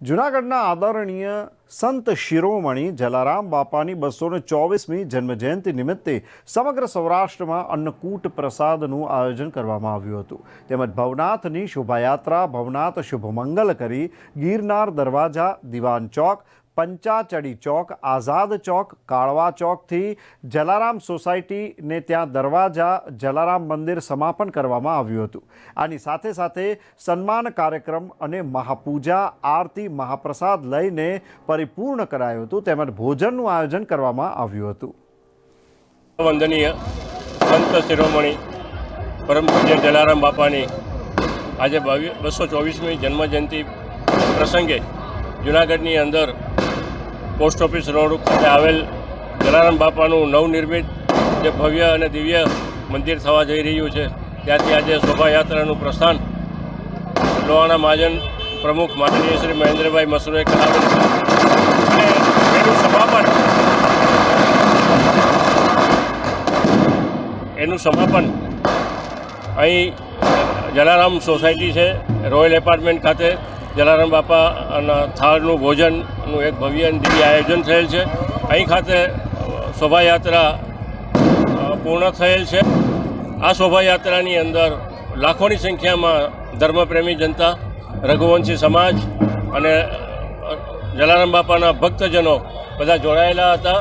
જૂનાગઢના આદરણીય સંત શિરોમણી જલારામ બાપાની બસો ને ચોવીસમી જન્મજયંતિ નિમિત્તે સમગ્ર સૌરાષ્ટ્રમાં અન્નકૂટ પ્રસાદનું આયોજન કરવામાં આવ્યું હતું. તેમજ ભવનાથની શોભાયાત્રા, ભવનાથ શુભમંગલ કરી ગિરનાર દરવાજા, દિવાન ચોક પંચાચડી ચોક, આઝાદ ચોક, કાળવા ચોકથી જલારામ સોસાયટીને ત્યાં દરવાજા, જલારામ મંદિર સમાપન કરવામાં આવ્યું હતું. આની સાથે સાથે સન્માન કાર્યક્રમ અને મહાપૂજા, આરતી, મહાપ્રસાદ લઈને પરિપૂર્ણ કરાયું હતું. તેમજ ભોજનનું આયોજન કરવામાં આવ્યું હતું. વંદનીય સંત શિરોમણી પરમ પૂજ્ય જલારામ બાપાની આજે બસો ચોવીસમી જન્મજયંતિ પ્રસંગે જુનાગઢની અંદર પોસ્ટ ઓફિસ રોડ ખાતે આવેલ જલારામ બાપાનું નવનિર્મિત જે ભવ્ય અને દિવ્ય મંદિર થવા જઈ રહ્યું છે. ત્યાંથી આજે શોભાયાત્રાનું પ્રસ્થાન લોહાણા મહાજન પ્રમુખ માનનીય શ્રી મહેન્દ્રભાઈ મસરોએ કરાવેલ છે. એનું સમાપન એનું સમાપન અહીં જલારામ સોસાયટી છે, રોયલ એપાર્ટમેન્ટ ખાતે જલારામ બાપાના થાળનું ભોજનનું એક ભવ્ય દિવ્ય આયોજન થયેલ છે. અહીં ખાતે શોભાયાત્રા પૂર્ણ થયેલ છે. આ શોભાયાત્રાની અંદર લાખોની સંખ્યામાં ધર્મપ્રેમી જનતા, રઘુવંશી સમાજ અને જલારામ બાપાના ભક્તજનો બધા જોડાયેલા હતા.